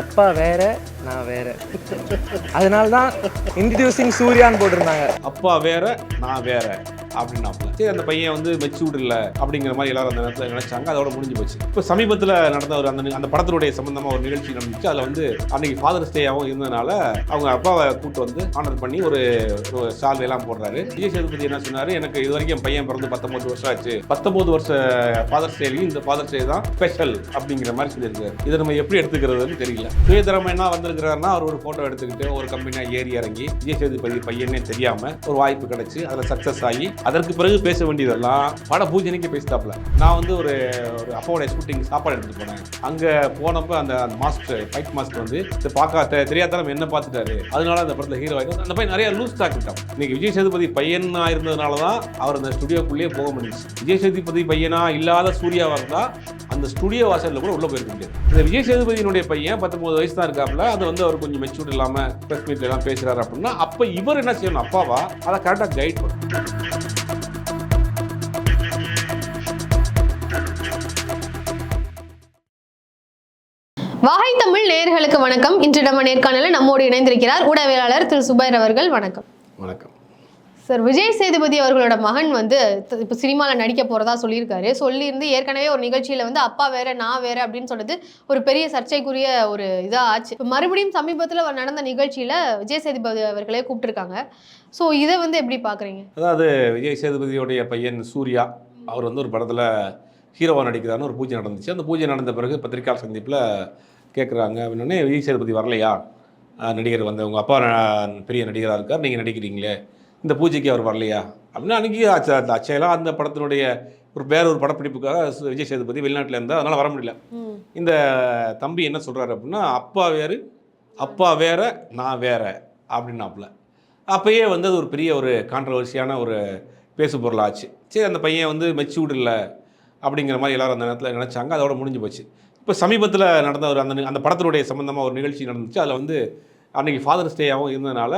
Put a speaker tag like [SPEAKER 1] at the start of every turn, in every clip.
[SPEAKER 1] அப்பா வேற நான் வேற. அதனால தான் இன்ட்ரடியூசிங் சூர்யான்னு போட்டிருந்தாங்க.
[SPEAKER 2] அப்பா வேற நான் வேற. அப்படின்னாப்புல சரி அந்த பையன் வந்து மெச்சூர்ட் இல்லை அப்படிங்கிற மாதிரி எல்லாரும் அந்த நேரத்தில் நினைச்சாங்க. அதோட முடிஞ்சு போச்சு. இப்போ சமீபத்தில் நடந்த ஒரு அந்த அந்த படத்தினுடைய சம்பந்தமாக ஒரு நிகழ்ச்சி நடந்துச்சு அதில் வந்து அன்னைக்கு ஃபாதர்ஸ் டேயாகவும் இருந்ததுனால அவங்க அப்பாவை கூப்பிட்டு வந்து ஆனர் பண்ணி ஒரு சால்வை எல்லாம் போடுறாரு. விஜய் சேதுபதி என்ன சொன்னார்? எனக்கு இது வரைக்கும் என் பையன் பிறந்து பத்தொன்பது வருஷம் ஆச்சு. பத்தொன்பது வருஷ ஃபாதர்ஸ் டேலையும் இந்த ஃபாதர்ஸ் டே தான் ஸ்பெஷல் அப்படிங்கிற மாதிரி சொல்லியிருக்காரு. இதை நம்ம எப்படி எடுத்துக்கிறதுன்னு தெரியல. சுயதரமா என்ன வந்திருக்கிறாருன்னா அவர் ஒரு ஃபோட்டோ எடுத்துக்கிட்டு ஒரு கம்பெனியாக ஏறி இறங்கி விஜய் சேதுபதி பையனே தெரியாமல் ஒரு வாய்ப்பு கிடைச்சி அதில் சக்ஸஸ் ஆகி அதற்கு பிறகு பேச வேண்டியதெல்லாம் பட பூஜனைக்கு பேசிட்டாப்ல நான் வந்து ஒரு ஒரு அப்பாவோட ஷூட்டிங் சாப்பாடு எடுத்துட்டு போனேன். அங்கே போனப்போ அந்த மாஸ்டர் ஃபைட் மாஸ்டர் வந்து இதை பார்க்க தெரியாத என்ன பார்த்துட்டாரு அதனால அந்த படத்தில் ஹீரோ ஆகிடும் அந்த பையன் நிறைய லூஸ் டாக் விட்டான் இன்னைக்கு விஜய் சேதுபதி பையனா இருந்ததுனால தான் அவர் அந்த ஸ்டுடியோக்குள்ளேயே போக முடிஞ்சுச்சு. விஜய் சேதுபதி பையனா இல்லாத சூர்யாவாக இருந்தால் அந்த ஸ்டுடியோ வாசல்ல கூட உள்ள போயிருக்க முடியாது. இந்த விஜய் சேதுபதியினுடைய பையன் பத்தொன்பது வயசு தான் இருக்காப்புல அது வந்து அவர் கொஞ்சம் மெச்சூர்ட் இல்லாம பிரஸ் மீட்ல எல்லாம் பேசுறாரு அப்படின்னா அப்ப இவர் என்ன செய்யணும்? அப்பாவா? அதை கரெக்டாக கைட் பண்ணணும்.
[SPEAKER 3] வாகை தமிழ் நேயர்களுக்கு வணக்கம். இன்று நம்ம நேர்காணலில் நம்மோடு இணைந்திருக்கிறார் ஊடகவியலாளர் திரு சுபைர் அவர்கள். வணக்கம்.
[SPEAKER 2] வணக்கம்.
[SPEAKER 3] சார் விஜய் சேதுபதி அவர்களோட மகன் வந்து இப்போ சினிமாவில் நடிக்க போகிறதா சொல்லியிருக்காரு. சொல்லியிருந்து ஏற்கனவே ஒரு நிகழ்ச்சியில் வந்து அப்பா வேற நான் வேற அப்படின்னு சொன்னது ஒரு பெரிய சர்ச்சைக்குரிய ஒரு இதாக ஆச்சு. இப்போ மறுபடியும் சமீபத்தில் நடந்த நிகழ்ச்சியில் விஜய் சேதுபதி அவர்களே கூப்பிட்டுருக்காங்க. ஸோ இதை வந்து எப்படி பார்க்குறீங்க
[SPEAKER 2] அதாவது விஜய் சேதுபதியோடைய பையன் சூர்யா அவர் வந்து ஒரு படத்தில் ஹீரோவாக நடிக்கிறாருன்னு ஒரு பூஜை நடந்துச்சு. அந்த பூஜை நடந்த பிறகு பத்திரிகையாளர் சந்திப்பில் கேட்குறாங்க அப்படின்னே விஜய் சேதுபதி வரலையா? நடிகர் வந்து உங்கள் அப்பா பெரிய நடிகராக இருக்கார் நீங்கள் நடிக்கிறீங்களே. இந்த பூஜைக்கு அவர் வரலையா? அப்படின்னா அன்றைக்கி அந்த அச்சயெல்லாம் அந்த படத்தினுடைய ஒரு வேற ஒரு படப்பிடிப்புக்காக விஜய் சேதுபதி வெளிநாட்டில் இருந்தால் அதனால் வர முடியல. இந்த தம்பி என்ன சொல்கிறாரு அப்படின்னா அப்பா வேறு அப்பா வேற நான் வேற அப்படின்னாப்புல. அப்பயே வந்து அது ஒரு பெரிய ஒரு கான்ட்ரவர்சியான ஒரு பேசு பொருளாச்சு சரி அந்த பையன் வந்து மெச்சூர்ட் இல்லை அப்படிங்கிற மாதிரி எல்லாரும் அந்த நேரத்தில் நினச்சாங்க. அதோட முடிஞ்சு போச்சு. இப்போ சமீபத்தில் நடந்த ஒரு அந்த அந்த படத்தினுடைய சம்மந்தமாக ஒரு நிகழ்ச்சி நடந்துச்சு. அதில் வந்து அன்னைக்கு ஃபாதர்ஸ் டேயாகவும் இருந்ததுனால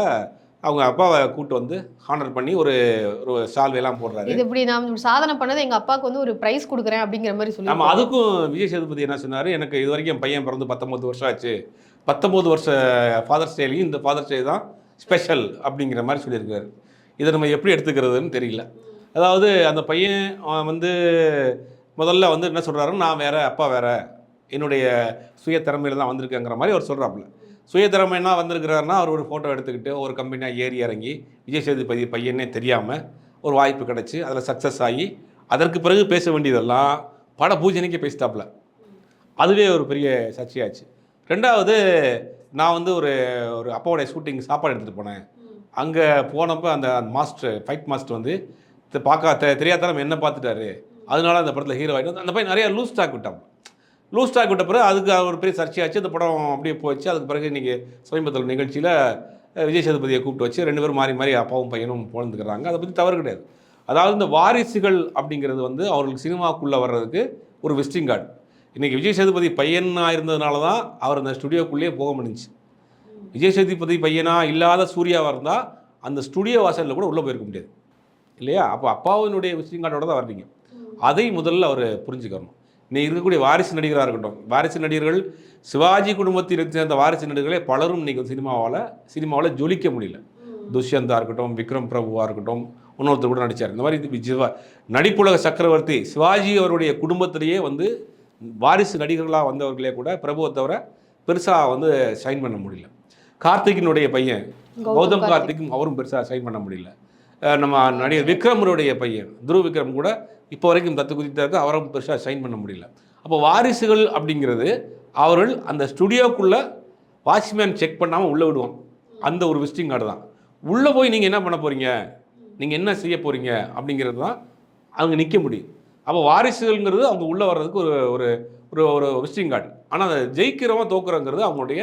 [SPEAKER 2] அவங்க அப்பாவை கூட்டு வந்து ஹானர் பண்ணி ஒரு ஒரு சால்வையெல்லாம் போடுறாரு.
[SPEAKER 3] இது இப்படி நான் சாதனை பண்ணது எங்க அப்பாவுக்கு வந்து ஒரு பிரைஸ் கொடுக்குறேன் அப்படிங்கிற மாதிரி சொல்லி
[SPEAKER 2] ஆமாம் அதுக்கும் விஜய் சேதுபதி என்ன சொன்னார்? எனக்கு இது வரைக்கும் என் பையன் பிறந்து பத்தொம்பது வருஷம் ஆச்சு. பத்தொம்பது வருஷ ஃபாதர்ஸ் டேலையும் இந்த ஃபாதர்ஸ் டே தான் ஸ்பெஷல் அப்படிங்கிற மாதிரி சொல்லியிருக்காரு. இதை நம்ம எப்படி எடுத்துக்கிறதுன்னு தெரியல. அதாவது அந்த பையன் வந்து முதல்ல வந்து என்ன சொல்கிறாருன்னு நான் வேற அப்பா வேற. என்னுடைய சுய திறமையில தான் வந்திருக்கேங்கிற மாதிரி அவர் சொல்கிறாப்புல சுய என்ன வந்திருக்கிறாருன்னா அவர் ஒரு ஃபோட்டோ எடுத்துக்கிட்டு ஒரு கம்பெனியாக ஏறி இறங்கி விஜய் சேதுபதி பையனே தெரியாமல் ஒரு வாய்ப்பு கிடச்சி அதில் சக்ஸஸ் ஆகி அதற்கு பிறகு பேச வேண்டியதெல்லாம் பட பூஜனைக்கு பேசிட்டாப்புல அதுவே ஒரு பெரிய சர்ச்சையாச்சு. ரெண்டாவது நான் வந்து ஒரு ஒரு அப்பாவோடைய ஷூட்டிங் சாப்பாடு எடுத்துகிட்டு போனேன். அங்கே போனப்போ அந்த மாஸ்டர் ஃபைட் மாஸ்டர் வந்து பார்க்காத பார்க்க தெ என்ன பார்த்துட்டாரு? அதனால அந்த படத்தில் ஹீரோ ஆகிட்டு அந்த பையன் நிறைய லூஸ் டாக் விட்டான் லூஸ் ஸ்டாக் விட்ட பிறகு அதுக்கு ஒரு பெரிய சர்ச்சையாச்சு. அந்த படம் அப்படியே போச்சு. அதுக்கு பிறகு இன்றைக்கி சமீபத்தில் நிகழ்ச்சியில் விஜய் சேதுபதியை கூப்பிட்டு வச்சு ரெண்டு பேரும் மாறி மாறி அப்பாவும் பையனும் போலந்துக்கிறாங்க. அதை பற்றி தவறு கிடையாது. அதாவது இந்த வாரிசுகள் அப்படிங்கிறது வந்து அவர்களுக்கு சினிமாக்குள்ளே வர்றதுக்கு ஒரு விசிட்டிங் கார்டு இன்றைக்கி விஜய் சேதுபதி பையனாக இருந்ததுனால தான் அவர் அந்த ஸ்டுடியோக்குள்ளேயே போக முடிஞ்சுச்சு. விஜய் சேதுபதி பையனாக இல்லாத சூர்யாவாக இருந்தால் அந்த ஸ்டுடியோ வாசலில் கூட உள்ளே போயிருக்க முடியாது. இல்லையா? அப்போ அப்பாவினுடைய விசிட்டிங் கார்டோட தான் வர்றீங்க. அதை முதல்ல அவர் புரிஞ்சுக்கணும். நீ இருக்கக்கூடிய வாரிசு நடிகராக இருக்கட்டும். வாரிசு நடிகர்கள் சிவாஜி குடும்பத்தில் சேர்ந்த வாரிசு நடிகர்களே பலரும் இன்னைக்கு சினிமாவால் சினிமாவில் ஜொலிக்க முடியல. துஷ்யந்தா இருக்கட்டும் விக்ரம் பிரபுவாக இருக்கட்டும் இன்னொருத்தர் கூட நடிச்சார். இந்த மாதிரி சிவா. நடிப்புலக சக்கரவர்த்தி சிவாஜி அவருடைய குடும்பத்திலேயே வந்து வாரிசு நடிகர்களாக வந்தவர்களே கூட பிரபுவை தவிர பெருசாக வந்து ஷைன் பண்ண முடியல. கார்த்திகினுடைய பையன்
[SPEAKER 3] கௌதம்
[SPEAKER 2] கௌதம்
[SPEAKER 3] கார்த்திக்.
[SPEAKER 2] கார்த்திக்கும் அவரும் பெருசாக ஷைன் பண்ண முடியல. நம்ம நடிகர் விக்ரமருடைய பையன் துருவ் விக்ரம் கூட இப்போ வரைக்கும் தத்து குதித்தாருக்கு அவரும் பெருசாக சைன் பண்ண முடியல. அப்போ வாரிசுகள் அப்படிங்கிறது அவர்கள் அந்த ஸ்டுடியோக்குள்ளே வாட்ச்மேன் செக் பண்ணாமல் உள்ளே விடுவோம் அந்த ஒரு விசிட்டிங் கார்டு தான். உள்ளே போய் நீங்கள் என்ன பண்ண போகிறீங்க நீங்கள் என்ன செய்ய போகிறீங்க அப்படிங்கிறது தான் அவங்க நிற்க முடியும். அப்போ வாரிசுகள்ங்கிறது அவங்க உள்ளே வர்றதுக்கு ஒரு ஒரு ஒரு ஒரு விசிட்டிங் கார்டு ஆனால் அதை ஜெயிக்கிறவன் தோக்குறங்கிறது அவங்களுடைய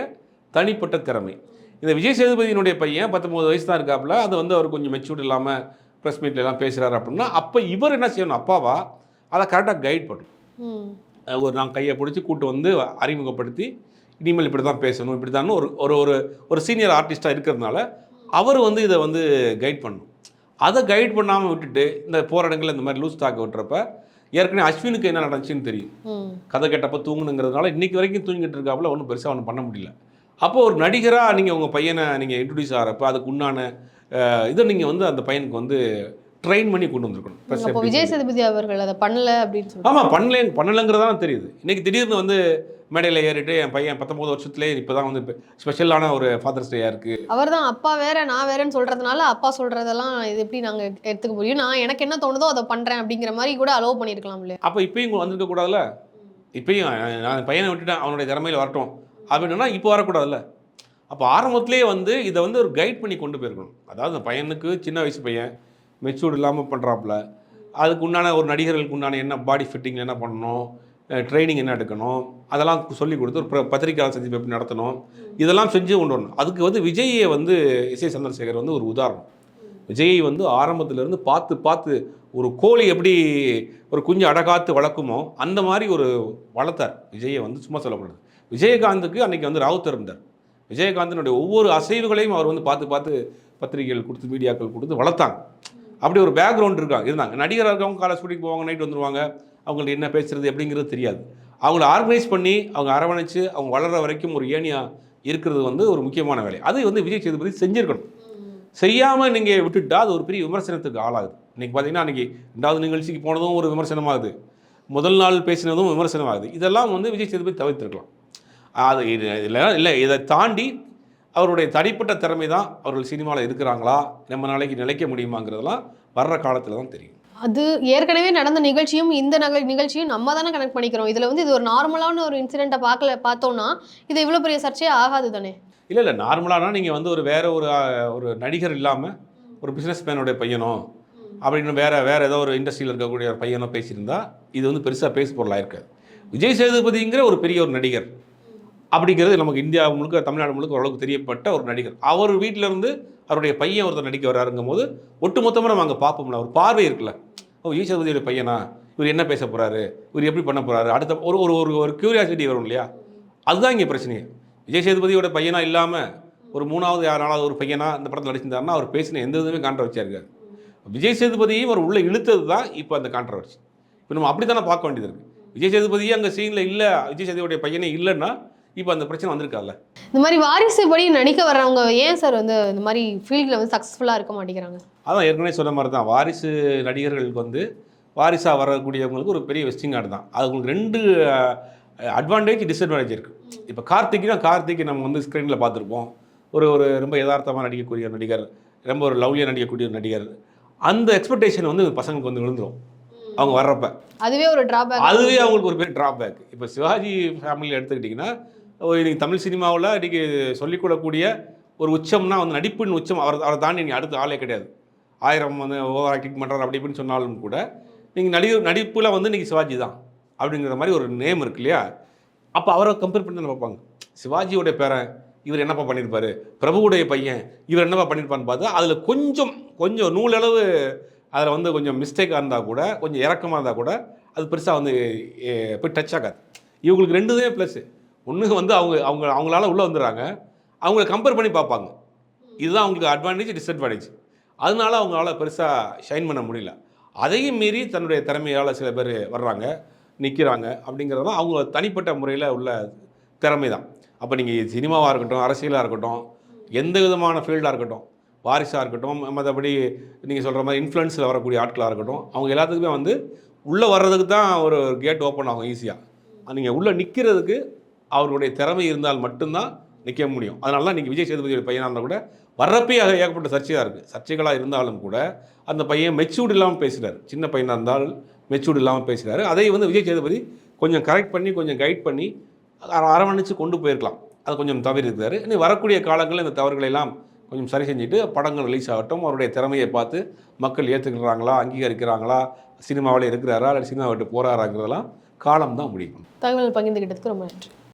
[SPEAKER 2] தனிப்பட்ட திறமை. இந்த விஜய் சேதுபதியினுடைய பையன் பத்தொம்பது வயசு தான் இருக்காப்புல அது வந்து அவர் கொஞ்சம் மெச்சூர்ட் இல்லாமல் ப்ரெஸ் மீட்ல எல்லாம் பேசுகிறாரு அப்படின்னா அப்போ இவர் என்ன செய்யணும்? அப்பாவா? அதை கரெக்டாக கைட் பண்ணணும்.
[SPEAKER 3] ம்.
[SPEAKER 2] அஹ் ஒரு நான் கையை பிடிச்சி கூட்டு வந்து அறிமுகப்படுத்தி இனிமேல் இப்படி தான் பேசணும் இப்படி தான் ஒரு ஒரு ஒரு ஒரு சீனியர் ஆர்டிஸ்ட்டாக இருக்கிறதுனால அவர் வந்து இதை வந்து கைட் பண்ணணும். அதை கைட் பண்ணாமல் விட்டுட்டு இந்த போகிற இடங்கள்ல இந்த மாதிரி லூஸ் டாக் விட்டுறப்ப ஏற்கனவே அஸ்வினுக்கு என்ன நடந்துச்சுன்னு தெரியும். கதை கேட்டப்போ தூங்குனுங்கிறதுனால இன்னைக்கு வரைக்கும் தூங்கிட்டு இருக்காப்புல ஒன்றும் பெருசாக ஒன்றும் பண்ண முடியல. அப்போ ஒரு நடிகராக நீங்கள் உங்கள் பையனை நீங்கள் இன்ட்ரடியூஸ் ஆகிறப்ப அதுக்கு உண்டான இதை நீங்கள் வந்து அந்த பையனுக்கு வந்து ட்ரெயின் பண்ணி கொண்டு வந்திருக்கணும்.
[SPEAKER 3] விஜய் சேதுபதி அவர்கள் அதை பண்ணல அப்படின்னு சொல்லி
[SPEAKER 2] ஆமாம் பண்ணல பண்ணலைங்கிறதான் தெரியுது. இன்னைக்கு திடீர்னு வந்து மேடையில் ஏறிட்டு என் பையன் பத்தொம்போது வருஷத்துலேயே இப்போ தான் வந்து ஸ்பெஷலான ஒரு ஃபாதர்ஸ் டேயாக இருக்குது
[SPEAKER 3] அவர் தான் அப்பா வேற நான் வேறன்னு சொல்றதுனால அப்பா சொல்றதெல்லாம் இது எப்படி நாங்க எடுத்துக்க முடியும்? நான் எனக்கு என்ன தோணுதோ அதை பண்றேன் அப்படிங்கிற மாதிரி கூட அலோவ் பண்ணிருக்கலாம் இல்லையா?
[SPEAKER 2] அப்போ இப்பயும் வந்திருக்க கூடாதுல்ல? இப்பயும் நான் பையனை விட்டுட்டேன் அவனுடைய திறமையில் வரட்டும். அப்படின்னா இப்போ வரக்கூடாதுல்ல. அப்போ ஆரம்பத்திலே வந்து இதை வந்து ஒரு கைட் பண்ணி கொண்டு போயிருக்கணும். அதாவது பையனுக்கு சின்ன வயசு பையன் மெச்சூர்டு இல்லாமல் பண்ணுறாப்புல அதுக்கு உண்டான ஒரு நடிகர்களுக்கு உண்டான என்ன பாடி ஃபிட்டிங் என்ன பண்ணணும் ட்ரைனிங் என்ன எடுக்கணும் அதெல்லாம் சொல்லி கொடுத்து ஒரு ப- சந்திப்பு எப்படி நடத்தணும் இதெல்லாம் செஞ்சு கொண்டு வரணும். அதுக்கு வந்து விஜயை வந்து இசை சந்திரசேகர் வந்து ஒரு உதாரணம். விஜயை வந்து ஆரம்பத்திலேருந்து பார்த்து பார்த்து ஒரு கோழி எப்படி ஒரு குஞ்சு அடகாத்து வளர்க்குமோ அந்த மாதிரி ஒரு வளர்த்தார். விஜயை வந்து சும்மா சொல்லக்கூடாது. விஜயகாந்துக்கு அன்னைக்கு வந்து ராவுத்தர் இருந்தார் விஜயகாந்தனுடைய ஒவ்வொரு அசைவுகளையும் அவர் வந்து பார்த்து பார்த்து பத்திரிகைகள் கொடுத்து மீடியாக்கள் கொடுத்து வளர்த்தாங்க. அப்படி ஒரு பேக்ரவுண்ட் இருக்காங்க இருந்தாங்க. நடிகராக இருக்கவங்க காலை ஷூட்டிங் போவாங்க நைட் வந்துடுவாங்க அவங்கள்ட்ட என்ன பேசுறது எப்படிங்கிறது தெரியாது. அவங்கள ஆர்கனைஸ் பண்ணி அவங்க அரவணைச்சு அவங்க வளர்ற வரைக்கும் ஒரு ஏணியா இருக்கிறது வந்து ஒரு முக்கியமான வேலை. அது வந்து விஜய் சேதுபதி செஞ்சிருக்கணும். செய்யாமல் நீங்கள் விட்டுட்டா அது ஒரு பெரிய விமர்சனத்துக்கு ஆளாகுது. இன்றைக்கி பார்த்தீங்கன்னா அன்றைக்கி ரெண்டாவது நிகழ்ச்சிக்கு போனதும் ஒரு விமர்சனமாகுது. முதல் நாள் பேசினதும் விமர்சனமாகுது. இதெல்லாம் வந்து விஜய் சேதுபதி தவிர்த்திருக்கலாம். அது இது இல்லை இல்லை இதை தாண்டி அவருடைய தனிப்பட்ட திறமை தான் அவர்கள் சினிமாவில் இருக்கிறாங்களா? நம்ம நாளைக்கு நிலைக்க முடியுமாங்கிறதெல்லாம் வர்ற காலத்தில் தான் தெரியும்.
[SPEAKER 3] அது ஏற்கனவே நடந்த நிகழ்ச்சியும் இந்த நக நிகழ்ச்சியும் நம்ம தானே கனெக்ட் பண்ணிக்கிறோம். இதுல வந்து இது ஒரு நார்மலான ஒரு இன்சிடென்ட்டை பார்க்கல பார்த்தோம்னா இது இவ்வளவு பெரிய சர்ச்சையே ஆகாது தானே?
[SPEAKER 2] இல்லை இல்லை நார்மலானா நீங்கள் வந்து ஒரு வேற ஒரு ஒரு நடிகர் இல்லாமல் ஒரு பிஸ்னஸ் மேனுடைய பையனோ அப்படின்னு வேற வேற ஏதோ ஒரு இண்டஸ்ட்ரியில் இருக்கக்கூடிய ஒரு பையனோ பேசியிருந்தா இது வந்து பெருசாக பேசு பொருளாக இருக்காது விஜய் சேதுபதிங்கிற ஒரு பெரிய ஒரு நடிகர் அப்படிங்கிறது நமக்கு இந்தியா முழுக்க தமிழ்நாடு முழுக்க ஓரளவுக்கு தெரியப்பட்ட ஒரு நடிகர். அவர் வீட்டிலேருந்து அவருடைய பையன் ஒருத்தர் நடிக்க வராருங்கும் போது ஒட்டுமொத்தமாக நம்ம அங்கே பார்ப்போம்ல. ஒரு பார்வை இருக்குல்ல. ஓ விஜய் சேதுபதியோட பையனா? இவர் என்ன பேச போகிறாரு இவர் எப்படி பண்ண போகிறாரு அடுத்த ஒரு ஒரு ஒரு ஒரு கியூரியாசிட்டி வரும் இல்லையா? அதுதான் இங்கே பிரச்சனையே. விஜய் சேதுபதியோட பையனா இல்லாமல் ஒரு மூணாவது யார் நாலாவது ஒரு பையனா இந்த படத்தில் நடிச்சிருந்தாருன்னா அவர் பேசின எந்த இதுவுமே கான்ட்ரவர்ச்சியாக இருக்காது. விஜய் சேதுபதியும் அவர் உள்ளே இழுத்தது தான் இப்போ அந்த கான்ட்ரவர்சி இப்போ நம்ம அப்படி தானே பார்க்க வேண்டியது இருக்குது விஜய் சேதுபதியும் அங்கே சீனில் இல்லை விஜய் சேதுபதியோடைய பையனே இல்லைன்னா இப்போ அந்த பிரச்சனை வந்திருக்காதுல்ல
[SPEAKER 3] இந்த மாதிரி வாரிசு படி நடிக்க வர்றவங்க ஏன் சார் வந்து இந்த மாதிரி ஃபீல்டில் வந்து சக்ஸஸ்ஃபுல்லாக இருக்க மாட்டேங்கிறாங்க?
[SPEAKER 2] அதான் ஏற்கனவே சொன்ன மாதிரி தான். வாரிசு நடிகர்களுக்கு வந்து வாரிசாக வரக்கூடியவங்களுக்கு ஒரு பெரிய வெஸ்டிங் கார்டு தான். அது உங்களுக்கு ரெண்டு அட்வான்டேஜ் டிஸ்அட்வான்டேஜ் இருக்குது இப்போ கார்த்திக்னா கார்த்திக் நம்ம வந்து ஸ்க்ரீனில் பார்த்துருப்போம். ஒரு ஒரு ரொம்ப யதார்த்தமாக நடிக்கக்கூடிய நடிகர் ரொம்ப ஒரு லவ்லியாக நடிக்கக்கூடிய நடிகர். அந்த எக்ஸ்பெக்டேஷன் வந்து பசங்களுக்கு வந்து விழுந்துரும். அவங்க வர்றப்ப.
[SPEAKER 3] அதுவே ஒரு டிராபேக்
[SPEAKER 2] அதுவே அவங்களுக்கு ஒரு பெரிய ட்ராபேக் இப்போ சிவாஜி ஃபேமிலியில் எடுத்துக்கிட்டிங்கன்னா ஒரு இன்னைக்கு தமிழ் சினிமாவில் இன்றைக்கி சொல்லிக்கொள்ளக்கூடிய ஒரு உச்சம்னா வந்து நடிப்பின் உச்சம் அவர் அவரை தாண்டி நீ அடுத்த ஆளே கிடையாது. ஆயிரம் வந்து ஓவர் ஆக்டிங் பண்ணுறாரு அப்படி இப்படின்னு சொன்னாலும் கூட நீங்கள் நடி நடிப்பில் வந்து இன்றைக்கி சிவாஜி தான் அப்படிங்கிற மாதிரி ஒரு நேம் இருக்கு இல்லையா? அப்போ அவரை கம்பேர் பண்ணி தானே பார்ப்பாங்க. சிவாஜியோடைய பேரன் இவர் என்னப்பா பண்ணியிருப்பார் பிரபுவுடைய பையன் இவர் என்னப்பா பண்ணியிருப்பான்னு பார்த்தா அதில் கொஞ்சம் கொஞ்சம் நூலளவு அதில் வந்து கொஞ்சம் மிஸ்டேக்காக இருந்தால் கூட கொஞ்சம் இறக்கமாக இருந்தால் கூட அது பெருசாக வந்து போய் டச் ஆகாது. இவங்களுக்கு ரெண்டுதே ப்ளஸ்ஸு ஒன்று வந்து அவங்க அவங்க அவங்களால உள்ளே வந்துடுறாங்க. அவங்கள கம்பேர் பண்ணி பார்ப்பாங்க. இதுதான் அவங்களுக்கு அட்வான்டேஜ் டிஸ்அட்வான்டேஜ் அதனால அவங்களால பெருசாக ஷைன் பண்ண முடியல. அதையும் மீறி தன்னுடைய திறமையால் சில பேர் வர்றாங்க நிற்கிறாங்க அப்படிங்கிறதெல்லாம் அவங்க தனிப்பட்ட முறையில் உள்ள திறமை தான் அப்போ நீங்கள் சினிமாவாக இருக்கட்டும் அரசியலாக இருக்கட்டும் எந்த விதமான ஃபீல்டாக இருக்கட்டும் வாரிசாக இருக்கட்டும் மற்றபடி நீங்கள் சொல்கிற மாதிரி இன்ஃப்ளூயன்ஸில் வரக்கூடிய ஆட்களாக இருக்கட்டும் அவங்க எல்லாத்துக்குமே வந்து உள்ளே வர்றதுக்கு தான் ஒரு கேட் ஓப்பன் ஆகும் ஈஸியாக நீங்கள் உள்ளே நிற்கிறதுக்கு அவருடைய திறமை இருந்தால் மட்டும்தான் நிற்க முடியும். அதனால தான் இன்றைக்கி விஜய் சேதுபதியோட பையனாக இருந்தால் கூட வர்றப்பே அது ஏகப்பட்ட சர்ச்சையாக இருக்குது சர்ச்சைகளாக இருந்தாலும் கூட அந்த பையன் மெச்சூர்டு இல்லாமல் பேசுகிறார் சின்ன பையனாக இருந்தால் மெச்சூர்டு இல்லாமல் பேசுகிறாரு அதை வந்து விஜய் சேதுபதி கொஞ்சம் கரெக்ட் பண்ணி கொஞ்சம் கைட் பண்ணி அரவணைச்சு கொண்டு போயிருக்கலாம். அதை கொஞ்சம் தவிர்த்தார் இனி வரக்கூடிய காலங்களில் இந்த தவறுகளை எல்லாம் கொஞ்சம் சரி செஞ்சுட்டு படங்கள் ரிலீஸ் ஆகட்டும். அவருடைய திறமையை பார்த்து மக்கள் ஏற்றுக்கிறாங்களா அங்கீகரிக்கிறாங்களா சினிமாவில் இருக்கிறாரா இல்லை சினிமா விட்டு போகிறாராங்கிறதெல்லாம் காலம் தான் முடியும்.
[SPEAKER 3] தகவல் பகிர்ந்துக்கிட்டதுக்கு ரொம்ப நன்றி.